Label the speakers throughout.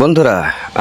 Speaker 1: বন্ধুরা,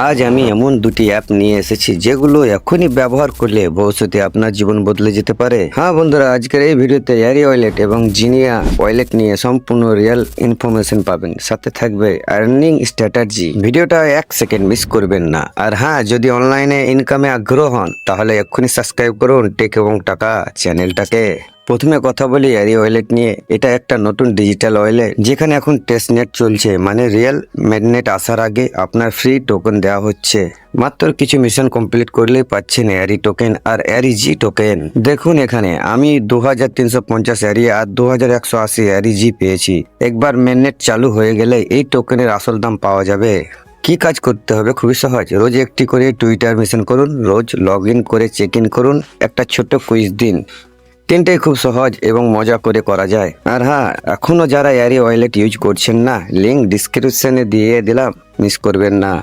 Speaker 1: আজ আমি এমন দুটি অ্যাপ নিয়ে এসেছি যেগুলো এখনই ব্যবহার করলে ভবিষ্যতে আপনার জীবন বদলে যেতে পারে। হ্যাঁ বন্ধুরা, আজকের এই ভিডিওতে এয়ারি ওয়ালেট এবং জিনিয়া ওয়ালেট নিয়ে সম্পূর্ণ রিয়েল ইনফরমেশন পাবেন। সাথে থাকবে আর্নিং স্ট্র্যাটাজি ভিডিওটা এক সেকেন্ড মিস করবেন না। আর হ্যাঁ যদি অনলাইনে ইনকামে আগ্রহ হন, তাহলে এক্ষুনি সাবস্ক্রাইব করুন টেক এবং টাকা চ্যানেলটাকে প্রথমে কথা বলি এয়ারি ওয়ালেট নিয়ে। এটা একটা নতুন ডিজিটাল ওয়ালেট যেখানে এখন টেস্ট নেট চলছে মানে রিয়েল ম্যাগনেট আসার আগে আপনার ফ্রি টোকেন দেওয়া হচ্ছে। মাত্র কিছু মিশন কমপ্লিট করলেই পাচ্ছেন এয়ারি টোকেন আর এয়ারি জি টোকেন দেখুন এখানে, আমি দু হাজার তিনশো পঞ্চাশ এয়ারি আর দু হাজার একশো আশি এয়ারি জি পেয়েছি। একবার ম্যাগনেট চালু হয়ে গেলে এই টোকেনের আসল দাম পাওয়া যাবে। কি কাজ করতে হবে? খুবই সহজ। রোজ একটি করে টুইটার মিশন করুন, রোজ লগ করে চেক ইন করুন, একটা ছোট্ট কুইজ দিন। তিনটেই খুব সহজ এবং মজা করে করা যায়। আর হ্যাঁ এখনও যারা এয়ারি ওয়ালেট ইউজ করছেন না লিঙ্ক ডিসক্রিপশনে দিয়ে দিলাম, মিস করবেন না।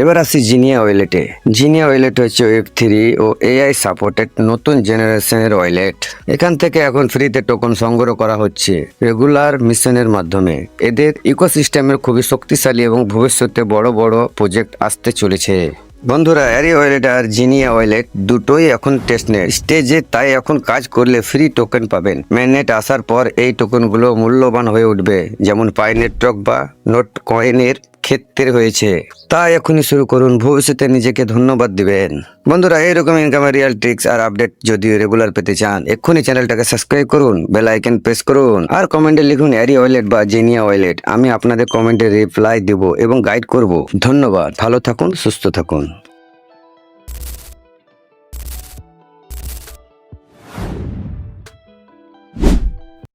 Speaker 1: এবার আসি জিনিয়া ওয়েলেটে। জিনিয়া ওয়েলেট হচ্ছে ওয়েব থ্রি ও এআই সাপোর্টেড নতুন জেনারেশনের ওয়েলেট। এখান থেকে এখন ফ্রিতে টোকন সংগ্রহ করা হচ্ছে রেগুলার মিশনের মাধ্যমে। এদের ইকোসিস্টেমের খুবই শক্তিশালী এবং ভবিষ্যতে বড় বড় প্রজেক্ট আসতে চলেছে। বন্ধুরা অ্যারি ওয়ালেট আর জিনিয়া ওয়ালেট দুটোই এখন টেস্টনেট স্টেজে তাই এখন কাজ করলে ফ্রি টোকেন পাবেন। ম্যানেট আসার পর এই টোকেনগুলো মূল্যবান হয়ে উঠবে। যেমন পাইনের টক বা নোট কয়েনের ক্ষেত্রে হয়েছে। তা এখনই শুরু করুন, ভবিষ্যতে নিজেকে ধন্যবাদ দিবেন। বন্ধুরা, এইরকম ইনকামের রিয়াল ট্রিক্স আর আপডেট যদি রেগুলার পেতে চান, এক্ষুনি চ্যানেলটাকে সাবস্ক্রাইব করুন বেল আইকন প্রেস করুন, আর কমেন্টে লিখুন অ্যারি ওয়ালেট বা জেনিয়া ওয়ালেট আমি আপনাদের কমেন্টে রিপ্লাই দেব এবং গাইড করব। ধন্যবাদ, ভালো থাকুন, সুস্থ থাকুন।